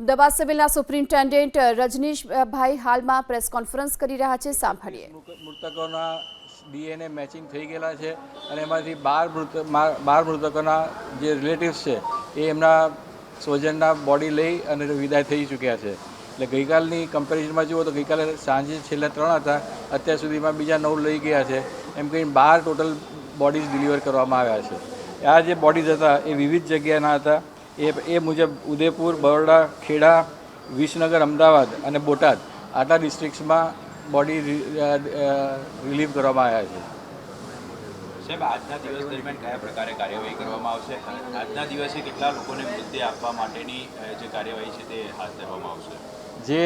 Ahmedabad સિવિલના superintendent રજનીશભાઈ હાલમાં press conference કરી રહ્યા છે. સાંભળીએ. મૃત- મૃતકોના ડીએનએ મેચિંગ થઈ ગયેલા છે અને એમાંથી બાર મૃત બાર મૃતકોના જે રિલેટિવ્સ છે એ એમના સ્વજનના બોડી લઈ અને વિદાય થઈ ચૂક્યા છે. એટલે ગઈકાલની કમ્પેરિઝનમાં જુઓ તો ગઈકાલે સાંજે છેલ્લા ત્રણ હતા, અત્યાર સુધીમાં બીજા નવ લઈ ગયા છે. એમ કહીને બાર ટોટલ બોડીઝ ડિલિવર કરવામાં આવ્યા છે. આ જે બોડીઝ હતા એ વિવિધ જગ્યાના હતા. એ એ મુજબ ઉદયપુર બરોડા ખેડા વિસનગર અમદાવાદ અને બોટાદ આટલા ડિસ્ટ્રિક્ટ્સમાં બોડી રિલીવ કરવામાં આવ્યા છે. સાહેબ આજના દિવસ દરમિયાન કયા પ્રકારે કાર્યવાહી કરવામાં આવશે? આજના દિવસે કેટલા લોકોને મૃતદેહ આપવા માટેની જે કાર્યવાહી છે તે હાથ ધરવામાં આવશે? જે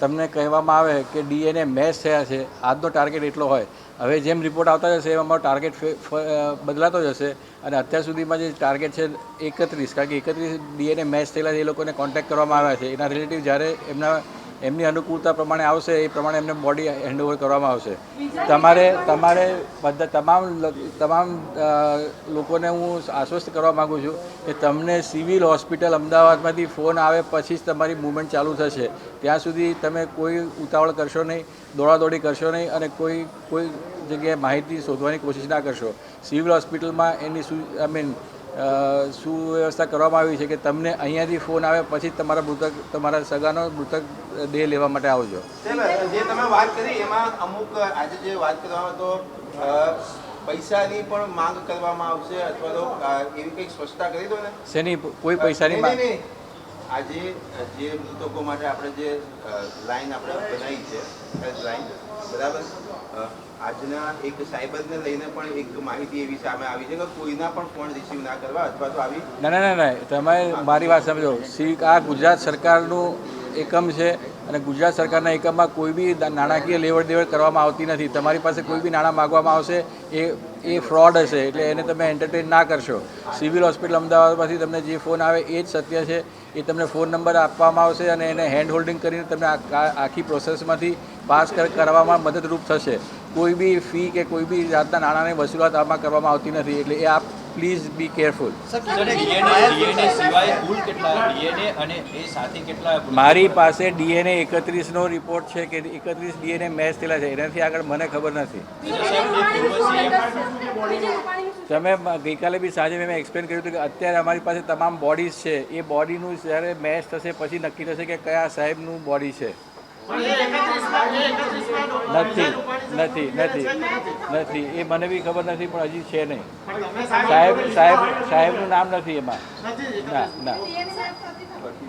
તમને કહેવામાં આવે કે ડીએનએ મેચ થયા છે, આજનો ટાર્ગેટ એટલો હોય. હવે જેમ રિપોર્ટ આવતા જશે, એમ અમારો ટાર્ગેટ બદલાતો જશે અને અત્યાર સુધીમાં જે ટાર્ગેટ છે એકત્રીસ, કારણ કે એકત્રીસ ડીએનએ મેચ થયેલા એ લોકોને કોન્ટેક્ટ કરવામાં આવ્યા છે. એના રિલેટિવ જ્યારે એમના એમની અનુકૂળતા પ્રમાણે આવશે, એ પ્રમાણે એમને બોડી હેન્ડઓવર કરવામાં આવશે. તમારે તમારે બધા તમામ તમામ લોકોને હું આશ્વસ્ત કરવા માગું છું કે તમને સિવિલ હોસ્પિટલ અમદાવાદમાંથી ફોન આવે પછી જ તમારી મૂવમેન્ટ ચાલુ થશે. ત્યાં સુધી તમે કોઈ ઉતાવળ કરશો નહીં, દોડાદોડી કરશો નહીં અને કોઈ કોઈ જગ્યાએ માહિતી શોધવાની કોશિશ ના કરશો. સિવિલ હોસ્પિટલમાં એની સુ આઈ મીન સુવ્યવસ્થા કરવામાં આવી છે કે તમને અહીંયાથી ફોન આવે પછી તમારા મૃતક તમારા સગાનો મૃતક દેહ લેવા માટે આવજો જે તમે વાત કરી એમાં અમુક આજે જે વાત કરવામાં તો પૈસાની પણ માંગ કરવામાં આવશે અથવા તો એવી કંઈક સ્વચ્છતા કરી દો ને. શેની? કોઈ પૈસાની માંગ. આજે જે મૃતકો માટે આપણે જે લાઈન આપણે બનાવી છે લાઈન બરાબર? આજના એક સાયબરને લઈને પણ એક માહિતી એવી સામે આવી છે કે કોઈના પણ ફોન રિસીવ ના કરવા અથવા તો આવી ના ના ના તમે મારી વાત સમજો આ ગુજરાત સરકારનું એકમ છે અને ગુજરાત સરકારના એકમમાં કોઈ બી નાણાકીય લેવડ દેવડ કરવામાં આવતી નથી. તમારી પાસે કોઈ બી નાણાં માગવામાં આવશે, એ એ ફ્રોડ હશે, એટલે એને તમે એન્ટરટેન ના કરશો. સિવિલ હોસ્પિટલ અમદાવાદમાંથી તમને જે ફોન આવે, એ જ સત્ય છે. એ તમને ફોન નંબર આપવામાં આવશે અને એને હેન્ડ હોલ્ડિંગ કરીને તમને આખી પ્રોસેસમાંથી પાસ કર- કરવામાં મદદરૂપ થશે. કોઈ બી ફી કે કોઈ બી જાતના નાણાંની વસૂલાત આમાં કરવામાં આવતી નથી. એટલે એ આપ please be careful sir DNA DNA સિવાય કુલ કેટલા ડીએનએ અને એ સાથે કેટલા મૃતકો મારી પાસે ડીએનએ એકત્રીસનો રિપોર્ટ છે કે એકત્રીસ ડીએનએ મેચ થયેલા છે. એનાથી આગળ મને ખબર નથી. તમે ગઈકાલે બી સાંજે મેં એક્સપ્લેન કર્યું હતું કે અત્યારે અમારી પાસે તમામ બોડીઝ છે. એ બોડીનું જ્યારે મેચ થશે પછી નક્કી થશે કે કયા સાહેબનું બોડી છે. નથી નથી નથી નથી. એ મને બી ખબર નથી પણ હજી છે નહીં. સાહેબ સાહેબ સાહેબનું નામ નથી એમાં. ના ના.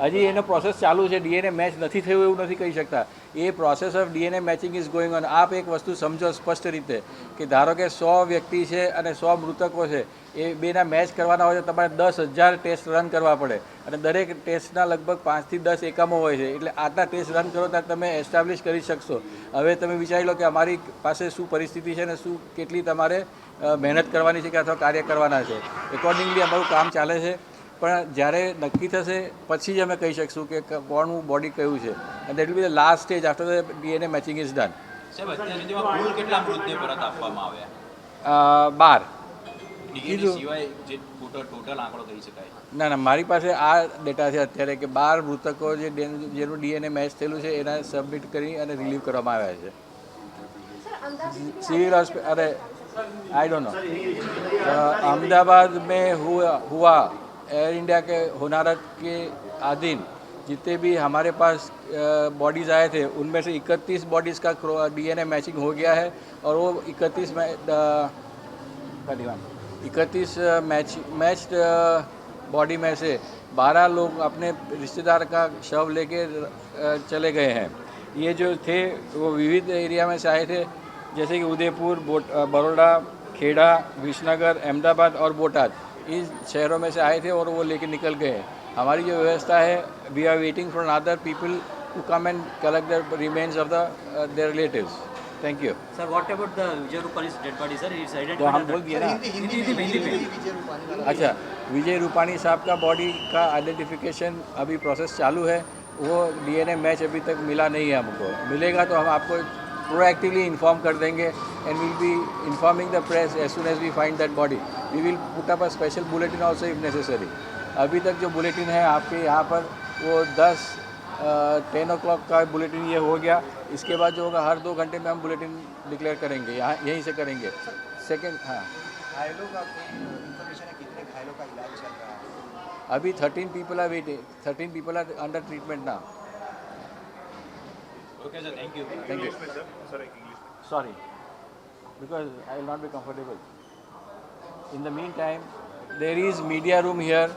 હજી એનો પ્રોસેસ ચાલુ છે. ડીએનએ મેચ નથી થયું એવું નથી કહી શકતા. એ process of DNA matching is going on આપ એક વસ્તુ સમજો સ્પષ્ટ રીતે કે ધારો કે સો વ્યક્તિ છે અને સો મૃતકો છે, એ બેના મેચ કરવાના હોય તો તમારે દસ હજાર ટેસ્ટ રન કરવા પડે. અને દરેક ટેસ્ટના લગભગ પાંચથી દસ એકમો હોય છે. એટલે આટલા ટેસ્ટ રન કરો ત્યારે તમે એસ્ટાબ્લિશ કરી શકશો. હવે તમે વિચારી લો કે અમારી પાસે શું પરિસ્થિતિ છે ને શું કેટલી તમારે મહેનત કરવાની છે કે અથવા કાર્ય કરવાના છે. એકોર્ડિંગલી અમારું કામ ચાલે છે. પણ જ્યારે નક્કી થશે પછી જ અમે કહી શકશું કે ક- કોણનું બોડી કયું છે અને that will be the last stage after the DNA matching is done સાહેબ અત્યાર સુધીમાં કુલ કેટલા મૃતદેહ પરત આપવામાં આવ્યા બાર ડીએનએ કીધું. સિવાય જે ટોટલ ટોટલ આંકડો કહી શકાય ના ના મારી પાસે આ ડેટા છે અત્યારે કે બાર મૃતકો જે ડેન- જેનું ડીએનએ મેચ થયેલું છે એના સબમિટ કરી અને રિલીવ કરવામાં આવ્યા છે सिविल हॉस्पिटल अरे आई डोंट नो अहमदाबाद में हुआ हुआ एयर इंडिया के होनारत के अधीन जितने भी हमारे पास बॉडीज़ आए थे, उनमें से 31 बॉडीज़ का डीएनए मैचिंग हो गया है और वो 31 में इकतीस मैच मैच बॉडी में से 12 लोग अपने रिश्तेदार का शव लेके चले गए हैं। ये जो थे, वो विविध एरिया में से आए थे, जैसे कि उदयपुर बड़ौदा, खेड़ा, विसनगर, अहमदाबाद और बोटाद। इन शहरों में से आए थे और वो लेके निकल गए हमारी जो व्यवस्था है we are waiting for other people to come and collect the remains of the their relatives thank you Sir, what about the Vijay Rupani's dead body, sir? It's identified. तो हम बोल ना हिंदी हिंदी में हिंदी अच्छा विजय रूपानी साहब का बॉडी का आइडेंटिफिकेशन अभी प्रोसेस चालू है वो डीएनए मैच अभी तक मिला नहीं है हमको मिलेगा तो हम आपको प्रोएक्टिवली इन्फॉर्म कर देंगे and will be informing the press as soon as we find that body we will put up a special bulletin also if necessary अभी तक जो बुलेटिन है आपके यहाँ पर वो दस टेन ओ क्लॉक का बुलेटिन ये हो गया। इसके बाद जो होगा हर दो घंटे में हम बुलेटिन डिक्लेयर करेंगे यहाँ यहीं से करेंगे। सेकेंड हाँ। घायलों का है कितने घायलों का इलाज चल रहा है? अभी thirteen people are waiting thirteen people are under treatment ना Okay sir thank you Thank you. Sorry, because I will not be comfortable. In the meantime, there is media room here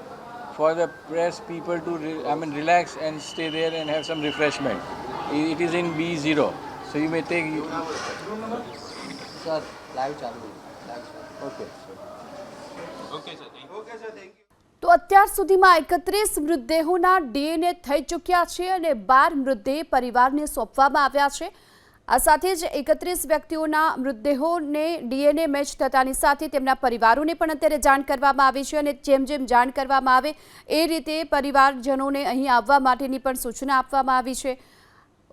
for the press people to, re- I mean, relax and stay there and have some refreshment. I- It is in B0, so you may take. Sir live ચાલુ live ચાલુ Okay. Okay sir thank you okay sir thank you તો અત્યાર સુધીમાં એકત્રીસ મૃતદેહોના DNA થઈ ચૂક્યા છે અને બાર મૃતદેહ પરિવારને સોંપવામાં આવ્યા છે. આ સાથે જ એકત્રીસ વ્યક્તિઓના મૃતદેહોને ડીએનએ મેચ થતાની સાથે તેમના પરિવારોને પણ અત્યારે જાણ કરવામાં આવી છે અને જેમ જેમ જાણ કરવામાં આવે એ રીતે પરિવારજનોને અહીં આવવા માટેની પણ સૂચના આપવામાં આવી છે.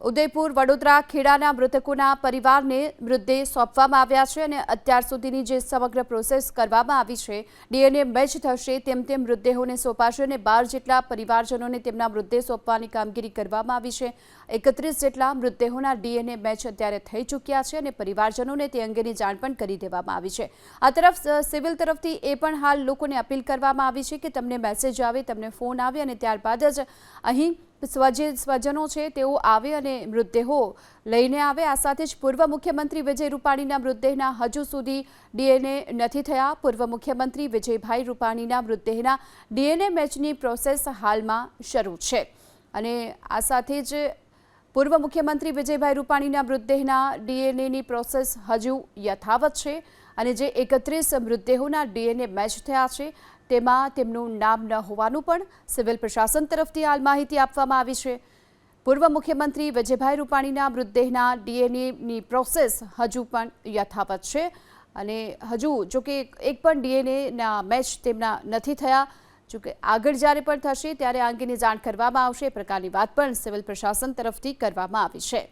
ઉદયપુર, વડોદરા, ખેડાના મૃતકોના પરિવારને મૃતદેહ સોંપવામાં આવ્યા છે અને અત્યાર સુધીની જે સમગ્ર પ્રોસેસ કરવામાં આવી છે, ડીએનએ મેચ થશે તેમ તેમ મૃતદેહોને સોંપાશે અને બાર જેટલા પરિવારજનોને તેમના મૃતદેહ સોંપવાની કામગીરી કરવામાં આવી છે. એકત્રીસ જેટલા મૃતદેહોના ડીએનએ મેચ અત્યારે થઈ ચૂક્યા છે અને પરિવારજનોને તે અંગેની જાણ પણ કરી દેવામાં આવી છે. આ તરફ સિવિલ તરફથી એ પણ હાલ લોકોને અપીલ કરવામાં આવી છે કે તમને મેસેજ આવે, તમને ફોન આવે અને ત્યારબાદ જ અહીં સ્વજે, સ્વજનો છે, તેઓ આવે અને મૃતદેહો લઈને આવે. આ સાથે જ પૂર્વ મુખ્યમંત્રી વિજય રૂપાણીના મૃતદેહના હજુ સુધી ડીએનએ નથી થયા. પૂર્વ મુખ્યમંત્રી વિજયભાઈ રૂપાણીના મૃતદેહના ડીએનએ મેચની પ્રોસેસ હાલમાં શરૂ છે. અને આ સાથે જ પૂર્વ મુખ્યમંત્રી વિજયભાઈ રૂપાણીના મૃતદેહના ડીએનએની પ્રોસેસ હજુ યથાવત છે અને જે એકત્રીસ મૃતદેહોના ડીએનએ મેચ થયા છે તેમાં તેમનું નામ ન હોવાનું પણ સિવિલ પ્રશાસન તરફથી હાલ માહિતી આપવામાં આવી છે. પૂર્વ મુખ્યમંત્રી વિજયભાઈ રૂપાણીના મૃતદેહના ડીએનએની પ્રોસેસ હજુ પણ યથાવત છે અને હજુ જોકે એક પણ ડીએનએના મેચ તેમના નથી થયા. જોકે આગળ જ્યારે પણ થશે ત્યારે આ અંગેની જાણ કરવામાં આવશે. પ્રકારની વાત પણ સિવિલ પ્રશાસન તરફથી કરવામાં આવી છે.